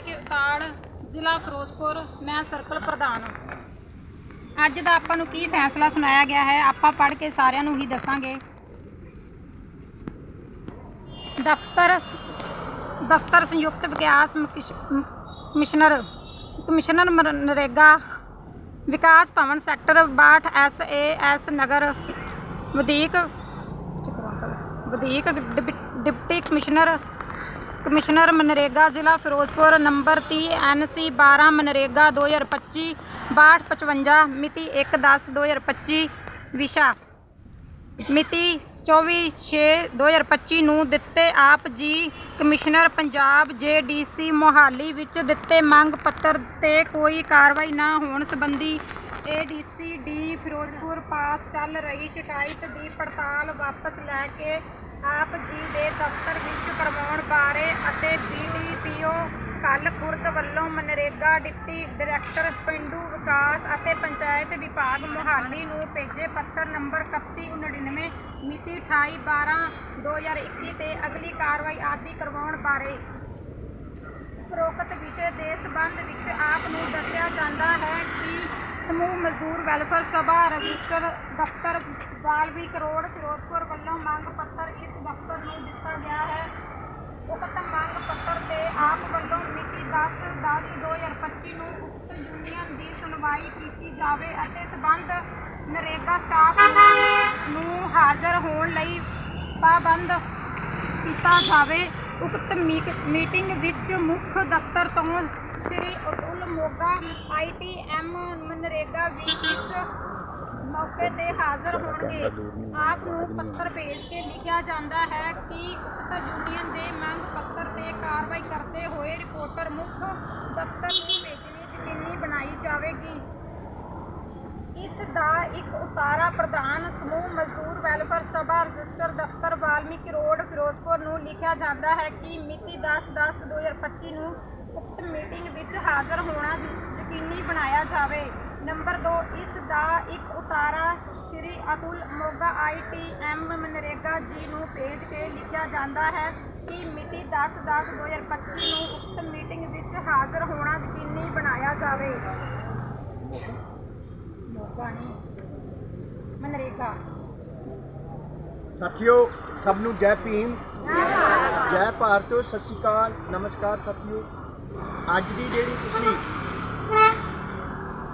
ਕੇ ਉਤਾੜ, ਜ਼ਿਲ੍ਹਾ ਫਿਰੋਜ਼ਪੁਰ, ਮੈਂ ਸਰਕਲ ਪ੍ਰਧਾਨ ਅੱਜ ਦਾ ਆਪਾਂ ਨੂੰ ਕੀ ਫੈਸਲਾ ਸੁਣਾਇਆ ਗਿਆ ਹੈ, ਆਪਾਂ ਪੜ੍ਹ ਕੇ ਸਾਰਿਆਂ ਨੂੰ ਹੀ ਦੱਸਾਂਗੇ। ਦਫ਼ਤਰ ਦਫ਼ਤਰ ਸੰਯੁਕਤ ਵਿਕਾਸ commissioner commissioner NREGA, Vikas Bhavan sector 62 S A S Nagar, ਵਧੀਕ ਵਧੀਕ ਡਿਪਟੀ ਕਮਿਸ਼ਨਰ ਕਮਿਸ਼ਨਰ ਮਨਰੇਗਾ, ਜ਼ਿਲ੍ਹਾ ਫਿਰੋਜ਼ਪੁਰ, ਨੰਬਰ 30 ਐਨਸੀ 12 ਮਨਰੇਗਾ 2025 6255 ਮਿਤੀ 1/10/2025 ਵਿਸ਼ਾ। ਮਿਤੀ 24/6/2025 ਨੂੰ ਦਿੱਤੇ ਆਪ ਜੀ ਕਮਿਸ਼ਨਰ ਪੰਜਾਬ ਜੇਡੀਸੀ ਮੋਹਾਲੀ ਵਿੱਚ ਦਿੱਤੇ ਮੰਗ ਪੱਤਰ ਤੇ ਕੋਈ ਕਾਰਵਾਈ ਨਾ ਹੋਣ ਸੰਬੰਧੀ ਏਡੀਸੀ ਡੀ ਫਿਰੋਜ਼ਪੁਰ ਪਾਸ ਚੱਲ ਰਹੀ ਸ਼ਿਕਾਇਤ ਦੀ ਪੜਤਾਲ ਵਾਪਸ ਲੈ ਕੇ ਆਪ ਜੀ ਦੇ ਦਫ਼ਤਰ ਵਿੱਚ ਕਰਵਾਉਣ ਬਾਰੇ ਅਤੇ ਬੀਡੀਪੀਓ ਕੱਲ ਖੁਰਦ ਵੱਲੋਂ ਮਨਰੇਗਾ ਡਿਪਟੀ ਡਾਇਰੈਕਟਰ ਪਿੰਡੂ ਵਿਕਾਸ ਅਤੇ ਪੰਚਾਇਤ ਵਿਭਾਗ ਮੋਹਾਲੀ ਨੂੰ ਭੇਜੇ ਪੱਤਰ ਨੰਬਰ 3199 ਮਿਤੀ 28 12 2021 ਤੇ ਅਗਲੀ ਕਾਰਵਾਈ ਆਦਿ ਕਰਵਾਉਣ ਬਾਰੇ। ਉਪਰੋਕਤ ਵਿਸ਼ੇ ਦੇ ਸੰਬੰਧ ਵਿੱਚ ਆਪ ਨੂੰ ਦੱਸਿਆ ਜਾਂਦਾ ਹੈ ਕਿ ਸਮੂਹ ਮਜ਼ਦੂਰ ਵੈਲਫੇਅਰ ਸਭਾ ਰਜਿਸਟਰ ਦਫ਼ਤਰ ਬਾਲਵੀ ਕਰੋੜ ਫਿਰੋਜ਼ਪੁਰ ਵੱਲੋਂ ਮੰਗ ਪੱਤਰ ਇਸ ਦਫ਼ਤਰ ਨੂੰ ਦਿੱਤਾ ਗਿਆ ਹੈ। ਉਕਤ ਮੰਗ ਪੱਤਰ ਤੇ ਆਪ ਵੱਲੋਂ ਮਿਤੀ 10/10/2025 ਨੂੰ ਉਕਤ ਯੂਨੀਅਨ ਦੀ ਸੁਣਵਾਈ ਕੀਤੀ ਜਾਵੇ ਅਤੇ ਸਬੰਧ ਨਰੇਗਾ ਸਟਾਫ ਨੂੰ ਹਾਜ਼ਰ ਹੋਣ ਲਈ ਪਾਬੰਦ ਕੀਤਾ ਜਾਵੇ। ਉਕਤ ਮੀਕ- ਮੀਟਿੰਗ ਵਿੱਚ ਮੁੱਖ ਦਫ਼ਤਰ ਤੋਂ ਸ੍ਰੀ ਅਤੁਲ ਮੋਗਾ ਆਈਟੀਐਮ ਮਨਰੇਗਾ ਵੀ ਇਸ ਮੌਕੇ ਤੇ ਹਾਜ਼ਰ ਹੋਣਗੇ। ਆਪ ਨੂੰ ਪੱਤਰ ਭੇਜ ਕੇ ਲਿਖਿਆ ਜਾਂਦਾ ਹੈ ਕਿ ਉਕਤ ਯੂਨੀਅਨ ਦੇ ਮੰਗ ਪੱਤਰ ਤੇ ਕਾਰਵਾਈ ਕਰਦੇ ਹੋਏ ਰਿਪੋਰਟਰ ਮੁੱਖ ਦਫ਼ਤਰ ਨੂੰ ਭੇਜਣੀ ਯਕੀਨੀ ਬਣਾਈ ਜਾਵੇਗੀ। ਇਸ ਦਾ ਇੱਕ ਉਤਾਰਾ ਪ੍ਰਧਾਨ ਸਮੂਹ ਮਜ਼ਦੂਰ ਵੈਲਫੇਅਰ ਸਭਾ ਰਜਿਸਟਰ ਦਫ਼ਤਰ ਵਾਲਮੀਕ ਰੋਡ, ਫਿਰੋਜ਼ਪੁਰ ਨੂੰ ਲਿਖਿਆ ਜਾਂਦਾ ਹੈ ਕਿ ਮਿਤੀ 10/10/2025 ਨੂੰ ਉਕਤ ਮੀਟਿੰਗ ਵਿੱਚ ਹਾਜ਼ਰ ਹੋਣਾ ਯਕੀਨੀ ਬਣਾਇਆ ਜਾਵੇ। ਨੰਬਰ 2 ਇਸ ਦਾ ਇੱਕ ਉਤਾਰਾ ਸ਼੍ਰੀ ਅਤੁਲ ਮੋਗਾ ਆਈਟੀਐਮ ਮਨਰੇਗਾ ਜੀ ਨੂੰ ਭੇਜ ਕੇ ਲਿਖਿਆ ਜਾਂਦਾ ਹੈ ਕਿ ਮਿਤੀ 10/10/2025 ਨੂੰ ਉਕਤ ਮੀਟਿੰਗ ਵਿੱਚ ਹਾਜ਼ਰ ਹੋਣਾ ਯਕੀਨੀ ਬਣਾਇਆ ਜਾਵੇ। ਮੋਗਾ ਨਹੀਂ ਮਨਰੇਗਾ। ਸਾਥੀਓ ਸਭ ਨੂੰ ਜੈ ਭੀਮ। ਜੈ ਭਾਰਤ। ਸਤਿ ਸ਼੍ਰੀ ਅਕਾਲ। ਨਮਸਕਾਰ ਸਾਥੀਓ। ਅੱਜ ਦੀ ਜਿਹੜੀ ਤੁਸੀਂ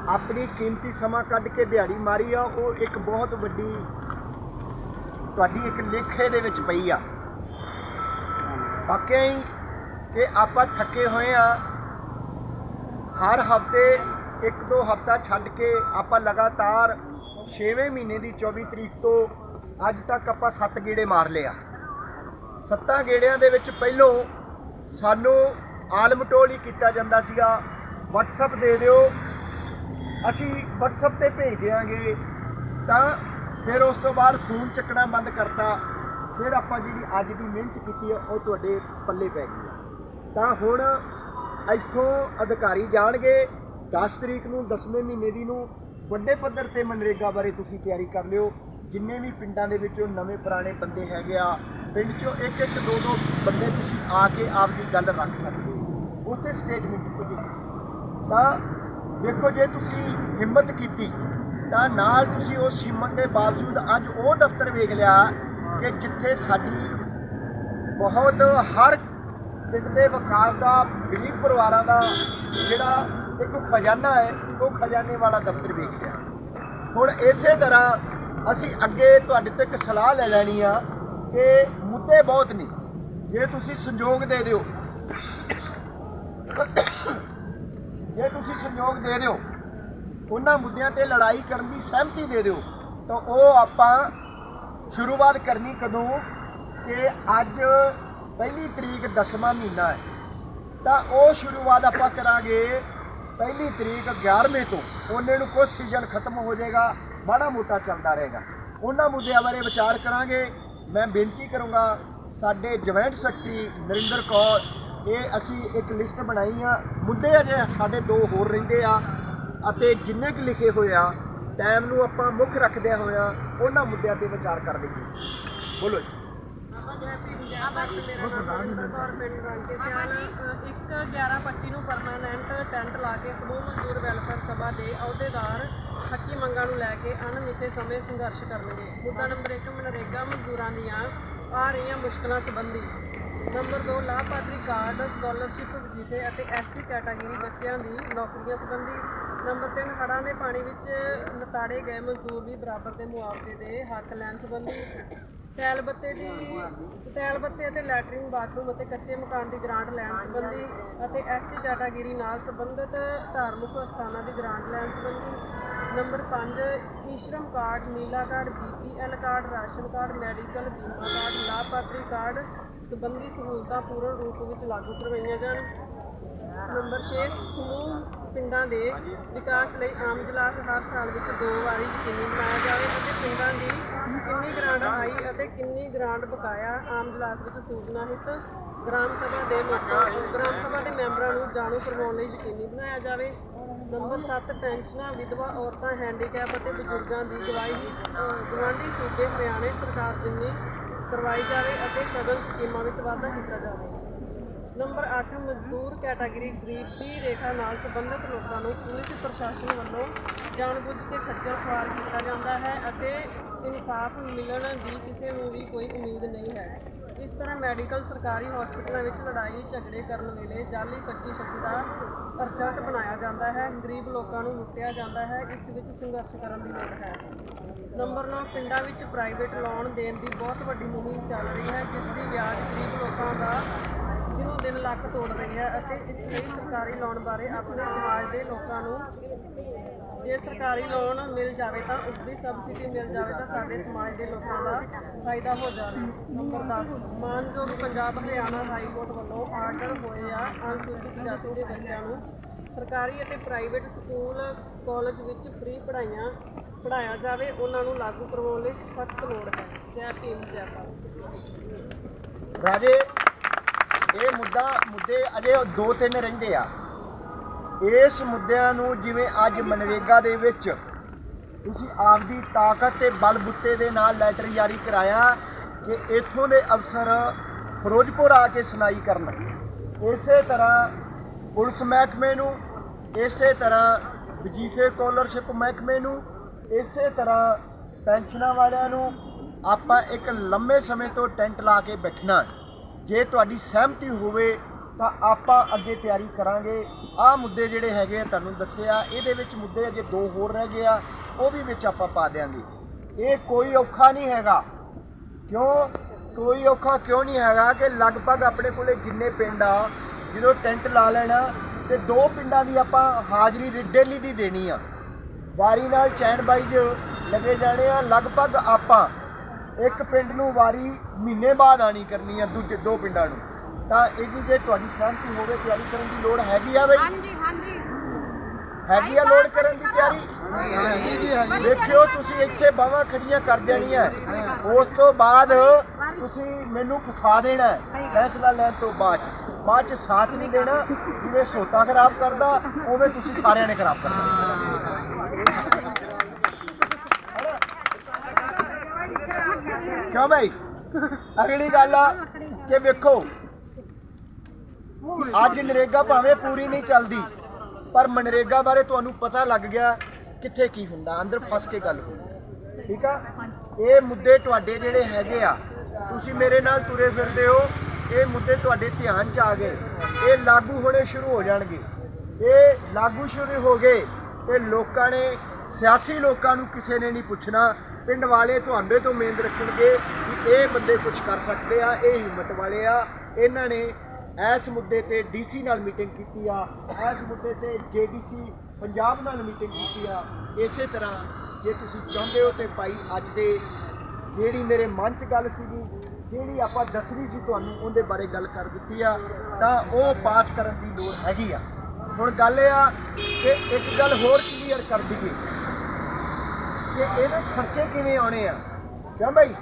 ਆਪਣੀ ਕੀਮਤੀ ਸਮਾਂ ਕੱਢ ਕੇ ਦਿਹਾੜੀ ਮਾਰੀ ਆ, ਉਹ ਇੱਕ ਬਹੁਤ ਵੱਡੀ ਤੁਹਾਡੀ ਇੱਕ ਲੇਖੇ ਦੇ ਵਿੱਚ ਪਈ ਆ। ਵਾਕਿਆ ਹੀ ਕਿ ਆਪਾਂ ਥੱਕੇ ਹੋਏ ਆ, ਹਰ ਹਫ਼ਤੇ ਇੱਕ ਦੋ ਹਫਤਾ ਛੱਡ ਕੇ ਆਪਾਂ ਲਗਾਤਾਰ 6ਵੇਂ ਮਹੀਨੇ ਦੀ 24 ਤਰੀਕ ਤੋਂ ਅੱਜ ਤੱਕ ਆਪਾਂ 7 ਗੇੜੇ ਮਾਰ ਲਿਆ ਸੱਤਾਂ ਗੇੜਿਆਂ ਦੇ ਵਿੱਚ ਪਹਿਲੋਂ ਸਾਨੂੰ ਆਲਮਟੋਲ ਹੀ ਕੀਤਾ ਜਾਂਦਾ ਸੀਗਾ। WhatsApp ਦੇ ਦਿਓ ਅਸੀਂ WhatsApp ਤੇ ਭੇਜ ਦਿਆਂਗੇ, ਤਾਂ ਫਿਰ ਉਸ ਤੋਂ ਬਾਅਦ ਫੋਨ ਚੱਕਣਾ ਬੰਦ ਕਰਤਾ, ਫਿਰ ਆਪਾਂ ਜਿਹੜੀ ਅੱਜ ਦੀ ਮਿਹਨਤ ਕੀਤੀ ਹੈ ਉਹ ਤੁਹਾਡੇ ਪੱਲੇ ਪੈ ਗਈ ਹੈ ਤਾਂ ਹੁਣ ਇੱਥੋਂ ਅਧਿਕਾਰੀ ਜਾਣਗੇ 10 ਤਰੀਕ ਨੂੰ 10ਵੇਂ ਮਹੀਨੇ ਦੀ ਨੂੰ ਵੱਡੇ ਪੱਧਰ ਤੇ ਮਨਰੇਗਾ ਬਾਰੇ ਤੁਸੀਂ ਤਿਆਰੀ ਕਰ ਲਿਓ। ਜਿੰਨੇ ਵੀ ਪਿੰਡਾਂ ਦੇ ਵਿੱਚੋਂ ਨਵੇਂ ਪੁਰਾਣੇ ਬੰਦੇ ਹੈਗੇ ਆ, ਪਿੰਡ 'ਚੋਂ ਇੱਕ ਇੱਕ ਦੋ ਦੋ ਬੰਦੇ ਤੁਸੀਂ ਆ ਕੇ ਆਪਦੀ ਗੱਲ ਰੱਖ ਸਕਦੇ ਹੋ। ਉੱਥੇ ਸਟੇਟਮੈਂਟ ਹੋ ਤਾਂ ਵੇਖੋ, ਜੇ ਤੁਸੀਂ ਹਿੰਮਤ ਕੀਤੀ, ਤਾਂ ਨਾਲ ਤੁਸੀਂ ਉਸ ਹਿੰਮਤ ਦੇ ਬਾਵਜੂਦ ਅੱਜ ਉਹ ਦਫ਼ਤਰ ਵੇਖ ਲਿਆ ਕਿ ਜਿੱਥੇ ਸਾਡੀ ਬਹੁਤ ਹਰ ਪਿੰਡ ਦੇ ਵਿਕਾਸ ਦਾ, ਗਰੀਬ ਪਰਿਵਾਰਾਂ ਦਾ ਜਿਹੜਾ ਇੱਕ ਖਜ਼ਾਨਾ ਹੈ, ਉਹ ਖਜ਼ਾਨੇ ਵਾਲਾ ਦਫ਼ਤਰ ਵੇਖ ਲਿਆ। ਹੁਣ ਇਸੇ ਤਰ੍ਹਾਂ ਅਸੀਂ ਅੱਗੇ ਤੁਹਾਡੇ ਤੋਂ ਇੱਕ ਸਲਾਹ ਲੈ ਲੈਣੀ ਆ ਕਿ ਮੁੱਦੇ ਬਹੁਤ ਨੇ। ਜੇ ਤੁਸੀਂ ਸੰਯੋਗ ਦੇ ਦਿਓ। ਤੁਸੀਂ ਸੰਯੋਗ ਦੇ ਦਿਓ। ਉਹਨਾਂ ਮੁੱਦਿਆਂ ਤੇ ਲੜਾਈ ਕਰਨ ਦੀ ਸਹਿਮਤੀ ਦੇ ਦਿਓ। ਤਾਂ ਉਹ ਆਪਾਂ ਸ਼ੁਰੂਆਤ ਕਰਨੀ ਕਦੋਂ ਕਿ ਅੱਜ ਪਹਿਲੀ ਤਰੀਕ 10ਵਾਂ ਮਹੀਨਾ ਹੈ। ਤਾਂ ਉਹ ਸ਼ੁਰੂਆਤ ਆਪਾਂ ਕਰਾਂਗੇ ਪਹਿਲੀ ਤਰੀਕ 11ਵੇਂ ਤੋਂ। ਉਹਨੇ ਨੂੰ ਕੁਝ ਸੀਜ਼ਨ ਖਤਮ ਹੋ ਜਾਏਗਾ, ਮਾੜਾ ਮੋਟਾ ਚੱਲਦਾ ਰਹੇਗਾ। ਉਹਨਾਂ ਮੁੱਦਿਆਂ ਬਾਰੇ ਵਿਚਾਰ ਕਰਾਂਗੇ। ਮੈਂ ਬੇਨਤੀ ਕਰੂੰਗਾ, ਸਾਡੇ ਜੁਆਇੰਟ ਸੈਕਟਰੀ ਨਰਿੰਦਰ ਕੌਰ ਇਹ ਅਸੀਂ ਇੱਕ ਲਿਸਟ ਬਣਾਈ ਆ। ਮੁੱਦੇ ਅਜੇ ਸਾਡੇ ਦੋ ਹੋਰ ਰਹਿੰਦੇ ਆ ਅਤੇ ਜਿੰਨੇ ਕੁ ਲਿਖੇ ਹੋਏ ਆ ਟਾਈਮ ਨੂੰ ਆਪਾਂ ਮੁੱਖ ਰੱਖਦਿਆਂ ਹੋਇਆਂ ਉਹਨਾਂ ਮੁੱਦਿਆਂ ਤੇ ਵਿਚਾਰ ਕਰ ਲਈਏ। ਬੋਲੋ ਜੀ। 1 11 25 ਨੂੰ ਪਰਮਾਨੈਂਟ ਟੈਂਟ ਲਾ ਕੇ ਸਮੂਹ ਮਜ਼ਦੂਰ ਵੈਲਫੇਅਰ ਸਭਾ ਦੇ ਅਹੁਦੇਦਾਰ ਹੱਕੀ ਮੰਗਾਂ ਨੂੰ ਲੈ ਕੇ ਅਣਮਿੱਥੇ ਸਮੇਂ ਸੰਘਰਸ਼ ਕਰਨਗੇ। ਮੁੱਦਾ ਨੰਬਰ 1 ਮਨਰੇਗਾ ਮਜ਼ਦੂਰਾਂ ਦੀਆਂ ਆ ਰਹੀਆਂ ਮੁਸ਼ਕਲਾਂ ਸੰਬੰਧੀ। ਨੰਬਰ 2 ਲਾਭਪਾਤਰੀ ਕਾਰਡ ਸਕਾਲਰਸ਼ਿਪ ਵਜ਼ੀਫੇ ਅਤੇ ਐਸਸੀ ਕੈਟਾਗਰੀ ਬੱਚਿਆਂ ਦੀ ਨੌਕਰੀਆਂ ਸੰਬੰਧੀ। ਨੰਬਰ 3 ਹੜ੍ਹਾਂ ਦੇ ਪਾਣੀ ਵਿੱਚ ਨਤਾੜੇ ਗਏ ਮਜ਼ਦੂਰ ਵੀ ਬਰਾਬਰ ਦੇ ਮੁਆਵਜ਼ੇ ਦੇ ਹੱਕ ਲੈਣ ਸੰਬੰਧੀ। ਟੈਲ ਬੱਤੇ ਦੀ ਟੈਲ ਬੱਤੇ ਅਤੇ ਲੈਟਰਿੰਗ ਬਾਥਰੂਮ ਅਤੇ ਕੱਚੇ ਮਕਾਨ ਦੀ ਗ੍ਰਾਂਟ ਲੈਣ ਸੰਬੰਧੀ ਅਤੇ ਐਸਸੀ ਕੈਟਾਗਰੀ ਨਾਲ ਸੰਬੰਧਿਤ ਧਾਰਮਿਕ ਅਸਥਾਨਾਂ ਦੀ ਗ੍ਰਾਂਟ ਲੈਣ ਸੰਬੰਧੀ। ਨੰਬਰ 5 ਈਸ਼ਰਮ ਕਾਰਡ, ਨੀਲਾ card BPL card, ration card, medical ਬੀਮਾ ਕਾਰਡ, ਲਾਭਪਾਤਰੀ ਕਾਰਡ ਸੰਬੰਧੀ ਸਹੂਲਤਾਂ ਪੂਰਨ ਰੂਪ ਵਿੱਚ ਲਾਗੂ ਕਰਵਾਈਆਂ ਜਾਣ। ਨੰਬਰ 6 ਸਮੂਹ ਪਿੰਡਾਂ ਦੇ ਵਿਕਾਸ ਲਈ ਆਮ ਜਲਾਸ ਹਰ ਸਾਲ ਵਿੱਚ ਦੋ ਵਾਰੀ ਯਕੀਨੀ ਬਣਾਇਆ ਜਾਵੇ ਅਤੇ ਪਿੰਡਾਂ ਦੀ ਕਿੰਨੀ ਗ੍ਰਾਂਟ ਆਈ ਅਤੇ ਕਿੰਨੀ ਗ੍ਰਾਂਟ ਬਕਾਇਆ ਆਮ ਜਲਾਸ ਵਿੱਚ ਸੂਚਨਾ ਹਿੱਤ ਗ੍ਰਾਮ ਸਭਾ ਦੇ ਗ੍ਰਾਮ ਸਭਾ ਦੇ ਮੈਂਬਰਾਂ ਨੂੰ ਜਾਣੂ ਕਰਵਾਉਣ ਲਈ ਯਕੀਨੀ ਬਣਾਇਆ ਜਾਵੇ। ਨੰਬਰ 7 ਪੈਨਸ਼ਨਾਂ, ਵਿਧਵਾ ਔਰਤਾਂ ਹੈਂਡੀਕੈਪ ਅਤੇ ਬਜ਼ੁਰਗਾਂ ਦੀ ਗਵਾਹੀ ਗਵਾਂਢੀ ਸੂਬੇ ਹਰਿਆਣੇ ਸਰਕਾਰ ਜਿੰਨੀ ਕਰਵਾਈ ਜਾਵੇ ਅਤੇ ਸ਼ਗਨ ਸਕੀਮਾਂ ਵਿੱਚ ਵਾਧਾ ਕੀਤਾ ਜਾਵੇ। ਨੰਬਰ 8 ਮਜ਼ਦੂਰ ਕੈਟਾਗਰੀ ਗਰੀਬੀ ਰੇਖਾ ਨਾਲ ਸੰਬੰਧਿਤ ਲੋਕਾਂ ਨੂੰ ਪੁਲਿਸ ਪ੍ਰਸ਼ਾਸਨ ਵੱਲੋਂ ਜਾਣਬੁੱਝ ਕੇ ਖੱਜਲ ਖੁਆਰ ਕੀਤਾ ਜਾਂਦਾ ਹੈ ਅਤੇ ਇਨਸਾਫ ਮਿਲਣ ਦੀ ਕਿਸੇ ਨੂੰ ਵੀ ਕੋਈ ਉਮੀਦ ਨਹੀਂ ਹੈ। ਇਸ ਤਰ੍ਹਾਂ ਮੈਡੀਕਲ ਸਰਕਾਰੀ ਹਸਪਤਾਲਾਂ ਵਿੱਚ ਲੜਾਈ ਝਗੜੇ ਕਰਨ ਵੇਲੇ ਜਾਲੀ 25 ਸ਼ਕਤੀ ਦਾ ਅਰਜੈਂਟ ਬਣਾਇਆ ਜਾਂਦਾ ਹੈ, ਗਰੀਬ ਲੋਕਾਂ ਨੂੰ ਲੁੱਟਿਆ ਜਾਂਦਾ ਹੈ, ਇਸ ਵਿੱਚ ਸੰਘਰਸ਼ ਕਰਨ ਦੀ ਲੋੜ ਹੈ। ਨੰਬਰ 9 ਪਿੰਡਾਂ ਵਿੱਚ ਪ੍ਰਾਈਵੇਟ ਲੋਨ ਦੇਣ ਦੀ ਬਹੁਤ ਵੱਡੀ ਮੁਹਿੰਮ ਚੱਲ ਰਹੀ ਹੈ, ਜਿਸ ਦੀ ਵਿਆਜ ਗਰੀਬ ਲੋਕਾਂ ਦਾ ਦਿਨੋਂ ਦਿਨ ਲੱਕ ਤੋੜ ਰਹੀ ਹੈ ਅਤੇ ਇਸ ਲਈ ਸਰਕਾਰੀ ਲੋਨ ਬਾਰੇ ਆਪਣੇ ਸਮਾਜ ਦੇ ਲੋਕਾਂ ਨੂੰ ਜੇ ਸਰਕਾਰੀ ਲੋਨ ਮਿਲ ਜਾਵੇ ਤਾਂ ਉਸ ਦੀ ਸਬਸਿਡੀ ਮਿਲ ਜਾਵੇ ਤਾਂ ਸਾਡੇ ਸਮਾਜ ਦੇ ਲੋਕਾਂ ਦਾ ਫਾਇਦਾ ਹੋ ਜਾਵੇ। ਨੰਬਰ 10 ਮਾਨਯੋਗ ਪੰਜਾਬ ਹਰਿਆਣਾ ਹਾਈ ਕੋਰਟ ਵੱਲੋਂ ਆਰਡਰ ਹੋਏ ਆ ਅਨੁਸੂਚਿਤ ਜਾਤੀ ਦੇ ਬੱਚਿਆਂ ਨੂੰ ਸਰਕਾਰੀ ਅਤੇ ਪ੍ਰਾਈਵੇਟ ਸਕੂਲ ਕਾਲਜ ਵਿੱਚ ਫ੍ਰੀ ਪੜ੍ਹਾਈਆਂ, ਪੜ੍ਹਾਇਆ ਜਾਵੇ, ਉਹਨਾਂ ਨੂੰ ਲਾਗੂ ਕਰਵਾਉਣ ਲਈ ਸਖਤ ਲੋੜ ਹੈ। ਜੈ ਭੀਮ, ਜੈ ਭਾਰਤ। ਰਾਜੇ। ਇਹ ਮੁੱਦਾ, ਮੁੱਦੇ ਅਜੇ ਉਹ ਦੋ ਤਿੰਨ ਰਹਿੰਦੇ ਆ ਇਸ ਮੁੱਦਿਆਂ ਨੂੰ ਜਿਵੇਂ ਅੱਜ ਮਨਰੇਗਾ ਦੇ ਵਿੱਚ ਤੁਸੀਂ ਆਪਦੀ ਤਾਕਤ ਤੇ ਬਲਬੁੱਤੇ ਦੇ ਨਾਲ ਲੈਟਰ ਜਾਰੀ ਕਰਾਇਆ ਕਿ ਇੱਥੋਂ ਦੇ ਅਫਸਰ ਫਿਰੋਜ਼ਪੁਰ ਆ ਕੇ ਸੁਣਾਈ ਕਰਨ ਇਸੇ ਤਰ੍ਹਾਂ ਪੁਲਿਸ ਮਹਿਕਮੇ ਨੂੰ, ਇਸੇ ਤਰ੍ਹਾਂ ਵਜੀਫੇ ਸਕਾਲਰਸ਼ਿਪ ਮਹਿਕਮੇ ਨੂੰ, ਇਸੇ ਤਰ੍ਹਾਂ ਪੈਨਸ਼ਨਾਂ ਵਾਲਿਆਂ ਨੂੰ ਆਪਾਂ ਇੱਕ ਲੰਮੇ ਸਮੇਂ ਤੋਂ ਟੈਂਟ ਲਾ ਕੇ ਬੈਠਣਾ ਹੈ। ਜੇ ਤੁਹਾਡੀ ਸਹਿਮਤੀ ਹੋਵੇ ਤਾਂ ਆਪਾਂ ਅੱਗੇ ਤਿਆਰੀ ਕਰਾਂਗੇ। ਆਹ ਮੁੱਦੇ ਜਿਹੜੇ ਹੈਗੇ ਆ ਤੁਹਾਨੂੰ ਦੱਸਿਆ, ਇਹਦੇ ਵਿੱਚ ਮੁੱਦੇ ਅਜੇ ਦੋ ਹੋਰ ਰਹਿ ਗਏ ਆ, ਉਹ ਵੀ ਵਿੱਚ ਆਪਾਂ ਪਾ ਦਿਆਂਗੇ। ਇਹ ਕੋਈ ਔਖਾ ਨਹੀਂ ਹੈਗਾ। ਕਿਉਂ? ਕੋਈ ਔਖਾ ਕਿਉਂ ਨਹੀਂ ਹੈਗਾ ਕਿ ਲਗਭਗ ਆਪਣੇ ਕੋਲੇ ਜਿੰਨੇ ਪਿੰਡ ਆ, ਜਦੋਂ ਟੈਂਟ ਲਾ ਲੈਣਾ, ਤੇ ਦੋ ਪਿੰਡਾਂ ਦੀ ਆਪਾਂ ਹਾਜ਼ਰੀ ਡੇਲੀ ਦੀ ਦੇਣੀ ਆ। ਵਾਰੀ ਨਾਲ ਚੈਨ ਬਾਈਜ ਲੱਗੇ ਜਾਣੇ ਆ, ਲਗਭਗ ਆਪਾਂ ਇੱਕ ਪਿੰਡ ਨੂੰ ਵਾਰੀ ਮਹੀਨੇ ਬਾਅਦ ਆਣੀ ਕਰਨੀ ਆ ਦੂਜੇ ਦੋ ਪਿੰਡਾਂ ਨੂੰ। ਤਾਂ ਇਹਦੀ ਜੇ ਤੁਹਾਡੀ ਸਹਿਮਤੀ ਹੋਵੇ ਤਿਆਰੀ ਕਰਨ ਦੀ ਲੋੜ ਹੈਗੀ ਆ ਬਈ? ਹਾਂਜੀ ਹਾਂਜੀ। ਹੈਗੀ ਆ ਲੋੜ ਕਰਨ ਦੀ ਤਿਆਰੀ? ਦੇਖਿਓ ਤੁਸੀਂ ਇੱਥੇ ਬਾਹਾਂ ਖੜੀਆਂ ਕਰ ਦੇਣੀਆਂ। ਉਸ ਤੋਂ ਬਾਅਦ ਤੁਸੀਂ ਮੈਨੂੰ ਫਸਾ ਦੇਣਾ ਹੈ, ਫੈਸਲਾ ਲੈਣ ਤੋਂ ਬਾਅਦ। ਬਾਅਦ ਚ ਸਾਥ ਨਹੀਂ ਦੇਣਾ। ਜਿਵੇਂ ਸੋਤਾ ਖਰਾਬ ਕਰਦਾ ਉਵੇਂ ਤੁਸੀਂ ਸਾਰਿਆਂ ਨੇ ਖਰਾਬ ਕਰਨਾ ਕਿਉਂ ਭਾਈ? ਅਗਲੀ ਗੱਲ ਆ ਕਿ ਵੇਖੋ, ਅੱਜ ਨਰੇਗਾ ਭਾਵੇਂ ਪੂਰੀ ਨਹੀਂ ਚੱਲਦੀ, ਪਰ ਮਨਰੇਗਾ ਬਾਰੇ ਤੁਹਾਨੂੰ ਪਤਾ ਲੱਗ ਗਿਆ ਕਿੱਥੇ ਕੀ ਹੁੰਦਾ, ਅੰਦਰ ਫਸ ਕੇ ਗੱਲ ਹੋਈ। ਠੀਕ ਆ? ਇਹ ਮੁੱਦੇ ਤੁਹਾਡੇ ਜਿਹੜੇ ਹੈਗੇ ਆ, ਤੁਸੀਂ ਮੇਰੇ ਨਾਲ ਤੁਰੇ ਫਿਰਦੇ ਹੋ, ਇਹ ਮੁੱਦੇ ਤੁਹਾਡੇ ਧਿਆਨ ਚ ਆ ਗਏ, ਇਹ ਲਾਗੂ ਹੋਣੇ ਸ਼ੁਰੂ ਹੋ ਜਾਣਗੇ। ਇਹ ਲਾਗੂ ਸ਼ੁਰੂ ਹੋ ਗਏ ਤੇ ਲੋਕਾਂ ਨੇ ਸਿਆਸੀ ਲੋਕਾਂ ਨੂੰ ਕਿਸੇ ਨੇ ਨਹੀਂ ਪੁੱਛਣਾ। ਪਿੰਡ ਵਾਲੇ ਤੁਹਾਡੇ ਤੋਂ ਉਮੀਦ ਰੱਖਣਗੇ ਕਿ ਇਹ ਬੰਦੇ ਕੁਝ ਕਰ ਸਕਦੇ ਆ, ਇਹ ਹਿੰਮਤ ਵਾਲੇ ਆ। ਇਹਨਾਂ ਨੇ ਇਸ ਮੁੱਦੇ ਤੇ ਡੀਸੀ ਨਾਲ ਮੀਟਿੰਗ ਕੀਤੀ ਆ, ਇਸ ਮੁੱਦੇ ਤੇ ਜੇਡੀਸੀ ਪੰਜਾਬ ਨਾਲ ਮੀਟਿੰਗ ਕੀਤੀ ਆ। ਇਸੇ ਤਰ੍ਹਾਂ ਜੇ ਤੁਸੀਂ ਚਾਹੁੰਦੇ ਹੋ ਤੇ ਭਾਈ ਅੱਜ ਦੇ ਜਿਹੜੀ ਮੇਰੇ ਮਨ 'ਚ ਗੱਲ ਸੀਗੀ, ਜਿਹੜੀ ਆਪਾਂ ਦੱਸਣੀ ਸੀ ਤੁਹਾਨੂੰ, ਉਹਦੇ ਬਾਰੇ ਗੱਲ ਕਰ ਦਿੱਤੀ ਆ, ਤਾਂ ਉਹ ਪਾਸ ਕਰਨ ਦੀ ਲੋੜ ਹੈਗੀ ਆ। ਹੁਣ ਗੱਲ ਇਹ ਆ ਕਿ ਇੱਕ ਗੱਲ ਹੋਰ ਕਲੀਅਰ ਕਰ ਦਈਏ। ਕਿ ਇਹਦੇ ਖਰਚੇ ਕਿਵੇਂ ਆਉਣੇ ਆ? ਕਿਉਂ ਭਾਈ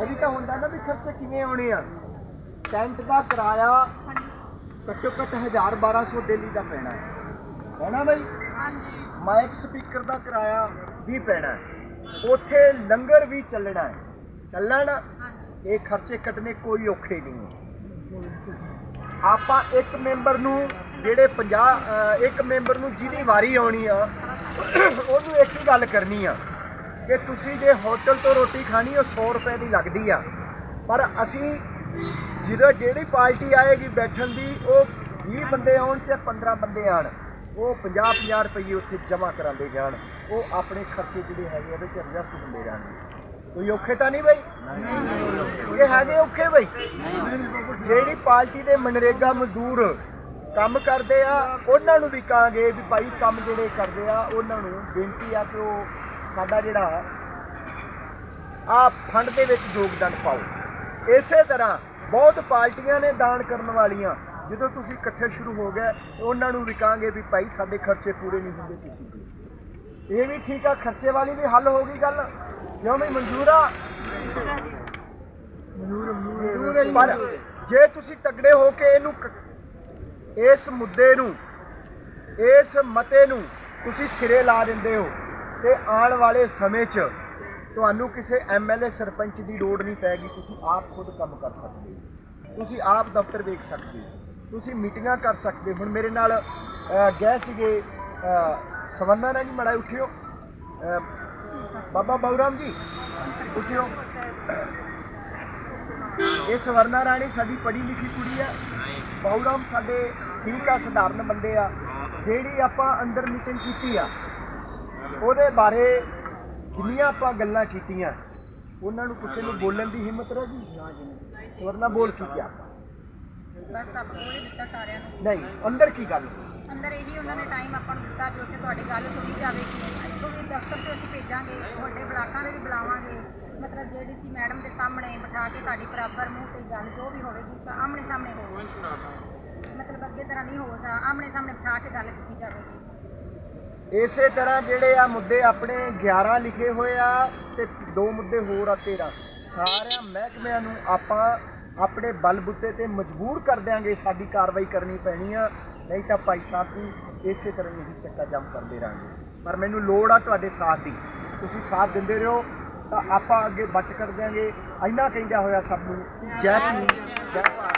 ਇਹ ਵੀ ਤਾਂ ਹੁੰਦਾ ਨਾ ਵੀ ਖਰਚੇ ਕਿਵੇਂ ਆਉਣੇ ਆ? ਟੈਂਟ ਦਾ ਕਿਰਾਇਆ ਘੱਟੋ ਘੱਟ 1000 1200 ਡੇਲੀ ਦਾ ਪੈਣਾ ਹੈ। ਹੈਨਾ ਬਈ? ਹਾਂਜੀ। ਮਾਈਕ ਸਪੀਕਰ ਦਾ ਕਿਰਾਇਆ ਵੀ ਪੈਣਾ ਹੈ। ਉੱਥੇ ਲੰਗਰ ਵੀ ਚੱਲਣਾ ਹੈ। ਚੱਲਣਾ ਇਹ ਖਰਚੇ ਕੱਢਣੇ ਕੋਈ ਔਖੇ ਨਹੀਂ ਹੈ। ਆਪਾਂ ਇੱਕ ਮੈਂਬਰ ਨੂੰ ਜਿਹੜੇ 50 ਇੱਕ ਮੈਂਬਰ ਨੂੰ ਜਿਹਦੀ ਵਾਰੀ ਆਉਣੀ ਆ ਉਹਨੂੰ ਇੱਕ ਹੀ ਗੱਲ ਕਰਨੀ ਆ ਕਿ ਤੁਸੀਂ ਜੇ ਹੋਟਲ ਤੋਂ ਰੋਟੀ ਖਾਣੀ ਉਹ 100 ਰੁਪਏ ਦੀ ਲੱਗਦੀ ਆ। ਪਰ ਅਸੀਂ ਜਦੋਂ ਜਿਹੜੀ ਪਾਰਟੀ ਆਏਗੀ ਬੈਠਣ ਦੀ ਉਹ 20 ਬੰਦੇ ਆਉਣ ਚਾਹੇ 15 ਬੰਦੇ ਆਣ ਉਹ 50 50 ਰੁਪਏ ਉੱਥੇ ਜਮ੍ਹਾਂ ਕਰਾਉਂਦੇ ਜਾਣ। ਉਹ ਆਪਣੇ ਖਰਚੇ ਜਿਹੜੇ ਹੈਗੇ ਇਹਦੇ ਚ ਐਡਜਸਟ ਹੁੰਦੇ ਰਹਿਣਗੇ ਕੋਈ ਔਖੇ ਤਾਂ ਨਹੀਂ ਬਈ? ਇਹ ਹੈਗੇ ਔਖੇ ਬਈ। ਜਿਹੜੀ ਪਾਰਟੀ ਦੇ ਮਨਰੇਗਾ ਮਜ਼ਦੂਰ ਕੰਮ ਕਰਦੇ ਆ ਉਹਨਾਂ ਨੂੰ ਵੀ ਕਹਾਂਗੇ ਵੀ ਭਾਈ ਕੰਮ ਜਿਹੜੇ ਕਰਦੇ ਆ ਉਹਨਾਂ ਨੂੰ ਬੇਨਤੀ ਆ ਕਿ ਉਹ ਸਾਡਾ ਜਿਹੜਾ ਆ ਫੰਡ ਦੇ ਵਿੱਚ ਯੋਗਦਾਨ ਪਾਓ। ਇਸੇ ਤਰ੍ਹਾਂ ਬਹੁਤ ਪਾਰਟੀਆਂ ਨੇ ਦਾਨ ਕਰਨ ਵਾਲੀਆਂ ਜਦੋਂ ਤੁਸੀਂ ਇਕੱਠੇ ਸ਼ੁਰੂ ਹੋ ਗਏ ਉਹਨਾਂ ਨੂੰ ਵੀ ਕਹਾਂਗੇ ਵੀ ਭਾਈ ਸਾਡੇ ਖਰਚੇ ਪੂਰੇ ਨਹੀਂ ਹੁੰਦੇ ਤੁਸੀਂ। ਇਹ ਵੀ ਠੀਕ ਆ ਖਰਚੇ ਵਾਲੀ ਵੀ ਹੱਲ ਹੋ ਗਈ ਗੱਲ। ਕਿਉਂ ਵੀ ਮਨਜ਼ੂਰ ਆ? ਮਨਜ਼ੂਰ ਹੈ ਪਰ ਜੇ ਤੁਸੀਂ ਤਗੜੇ ਹੋ ਕੇ ਇਹਨੂੰ ਇਸ ਮੁੱਦੇ ਨੂੰ ਇਸ ਮਤੇ ਨੂੰ ਤੁਸੀਂ ਸਿਰੇ ਲਾ ਦਿੰਦੇ ਹੋ ਤੇ ਆਉਣ ਵਾਲੇ ਸਮੇਂ 'ਚ ਤੁਹਾਨੂੰ ਕਿਸੇ ਐਮਐਲਏ ਸਰਪੰਚ ਦੀ ਲੋੜ ਨਹੀਂ ਪੈਗੀ ਤੁਸੀਂ ਆਪ ਖੁਦ ਕੰਮ ਕਰ ਸਕਦੇ ਹੋ। ਤੁਸੀਂ ਆਪ ਦਫ਼ਤਰ ਵੇਖ ਸਕਦੇ ਹੋ। ਤੁਸੀਂ ਮੀਟਿੰਗਾਂ ਕਰ ਸਕਦੇ ਹੁਣ ਮੇਰੇ ਨਾਲ ਗਏ ਸੀਗੇ ਅਹ, ਸਵਰਨਾ ਰਾਣੀ ਮੜਾ ਉੱਠਿਓ। ਅਹ, ਬਾਬਾ ਬਾਉਰਾਮ ਜੀ ਉੱਠਿਓ। ਇਹ ਸਵਰਨਾ ਰਾਣੀ ਸਾਡੀ ਪੜ੍ਹੀ ਲਿਖੀ ਕੁੜੀ ਆ। ਬਾਉਰਾਮ ਸਾਡੇ ਠੀਕ ਆ ਸਧਾਰਨ ਬੰਦੇ ਆ। ਜਿਹੜੀ ਆਪਾਂ ਅੰਦਰ ਮੀਟਿੰਗ ਕੀਤੀ ਆ ਉਹਦੇ ਬਾਰੇ ਜਿੰਨੀਆਂ ਆਪਾਂ ਗੱਲਾਂ ਕੀਤੀਆਂ ਉਹਨਾਂ ਨੂੰ ਕਿਸੇ ਨੂੰ ਬੋਲਣ ਦੀ ਹਿੰਮਤ ਰਹਿ ਗਈ? ਸਵਰਨਾ ਬੋਲ ਕੀ ਕਿਹਾ ਬਸ ਆਪਾਂ ਕੋਲ ਹੀ ਦਿੱਤਾ ਸਾਰਿਆਂ ਨੂੰ। ਨਹੀਂ ਅੰਦਰ ਕੀ ਗੱਲ? ਅੰਦਰ ਇਹੀ ਉਹਨਾਂ ਨੇ ਟਾਈਮ ਆਪਾਂ ਨੂੰ ਦਿੱਤਾ ਵੀ ਉੱਥੇ ਤੁਹਾਡੀ ਗੱਲ ਸੁਣੀ ਜਾਵੇਗੀ। ਇੱਥੋਂ ਵੀ ਦਫ਼ਤਰ ਤੇ ਅਸੀਂ ਭੇਜਾਂਗੇ ਤੁਹਾਡੇ ਬਲਾਕਾਂ ਦੇ ਵੀ ਬੁਲਾਵਾਂਗੇ। ਮਤਲਬ ਜੇਡੀਸੀ ਮੈਡਮ ਦੇ ਸਾਹਮਣੇ ਬਿਠਾ ਕੇ ਤੁਹਾਡੀ ਬਰਾਬਰ ਮੂੰਹ ਤੇ ਗੱਲ ਜੋ ਵੀ ਹੋਵੇਗੀ ਆਮਣੇ ਸਾਹਮਣੇ ਹੋਵੇਗੀ ਮਤਲਬ ਅੱਗੇ ਤਰ੍ਹਾਂ ਨਹੀਂ ਹੋਵੇਗਾ ਆਮਣੇ ਸਾਹਮਣੇ ਬਿਠਾ ਕੇ ਗੱਲ ਕੀਤੀ ਜਾਵੇਗੀ। ਇਸੇ ਤਰ੍ਹਾਂ ਜਿਹੜੇ ਆ ਮੁੱਦੇ ਆਪਣੇ 11 ਲਿਖੇ ਹੋਏ ਆ ਤੇ ਦੋ ਮੁੱਦੇ ਹੋਰ ਆ 13 ਸਾਰਿਆਂ ਮਹਿਕਮਿਆਂ ਨੂੰ ਆਪਾਂ ਆਪਣੇ ਬਲਬੁੱਤੇ ਤੇ ਮਜਬੂਰ ਕਰ ਦਿਆਂਗੇ ਸਾਡੀ ਕਾਰਵਾਈ ਕਰਨੀ ਪੈਣੀ ਆ। ਨਹੀਂ ਤਾਂ ਭਾਈ ਸਾਹਿਬ ਵੀ ਇਸੇ ਤਰ੍ਹਾਂ ਹੀ ਅਸੀਂ ਚੱਕਾ ਜੰਮ ਕਰਦੇ ਰਾਂਗੇ ਪਰ ਮੈਨੂੰ ਲੋੜ ਆ ਤੁਹਾਡੇ ਸਾਥ ਦੀ। ਤੁਸੀਂ ਸਾਥ ਦਿੰਦੇ ਰਹੋ ਤਾਂ ਆਪਾਂ ਅੱਗੇ ਬਚ ਕਰ ਦਿਆਂਗੇ। ਇੰਨਾ ਕਹਿੰਦਾ ਹੋਇਆ ਸਭ ਨੂੰ, ਜੈ ਭੀਮ, ਜੈ ਭਾਰਤ।